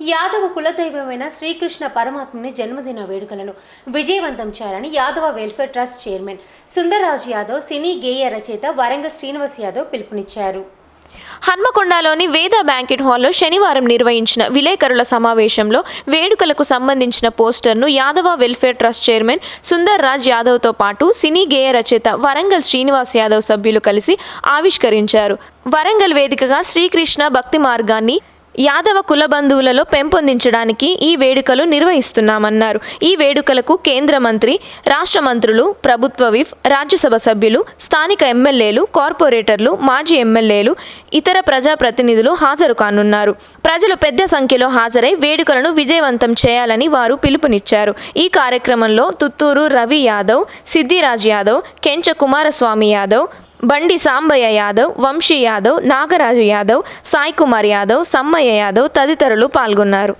యాదవ కులదైవమైన శ్రీకృష్ణ పరమాత్మని జన్మదిన వేడుకలను విజయవంతం చేయాలని Yadava welfare trust chairman Sundarraj Yadav సినీ గేయ రచయిత వరంగల్ శ్రీనివాస్ యాదవ్ పిలుపునిచ్చారు. హన్మకొండలోని వేద బ్యాంకెట్ హాల్లో శనివారం నిర్వహించిన విలేకరుల సమావేశంలో వేడుకలకు సంబంధించిన పోస్టర్ను Yadava welfare trust chairman Sundar Raj యాదవ్తో పాటు సినీ గేయ రచయిత వరంగల్ శ్రీనివాస్ యాదవ్ సభ్యులు కలిసి ఆవిష్కరించారు. వరంగల్ వేదికగా శ్రీకృష్ణ భక్తి మార్గాన్ని యాదవ కుల బంధువులలో పెంపొందించడానికి ఈ వేడుకలు నిర్వహిస్తున్నామన్నారు. ఈ వేడుకలకు కేంద్ర మంత్రి రాష్ట్ర మంత్రులు ప్రభుత్వ విఫ్ రాజ్యసభ సభ్యులు స్థానిక ఎమ్మెల్యేలు కార్పొరేటర్లు మాజీ ఎమ్మెల్యేలు ఇతర ప్రజాప్రతినిధులు హాజరు కానున్నారు. ప్రజలు పెద్ద సంఖ్యలో హాజరై వేడుకలను విజయవంతం చేయాలని వారు పిలుపునిచ్చారు. ఈ కార్యక్రమంలో తుత్తూరు రవి యాదవ్ సిద్దిరాజ్ యాదవ్ కెంచ కుమారస్వామి యాదవ్ బండి సాంబయ్య యాదవ్ వంశీ యాదవ్ నాగరాజు యాదవ్ సాయి కుమార్ యాదవ్ సమ్మయ్య యాదవ్ తదితరులు పాల్గొన్నారు.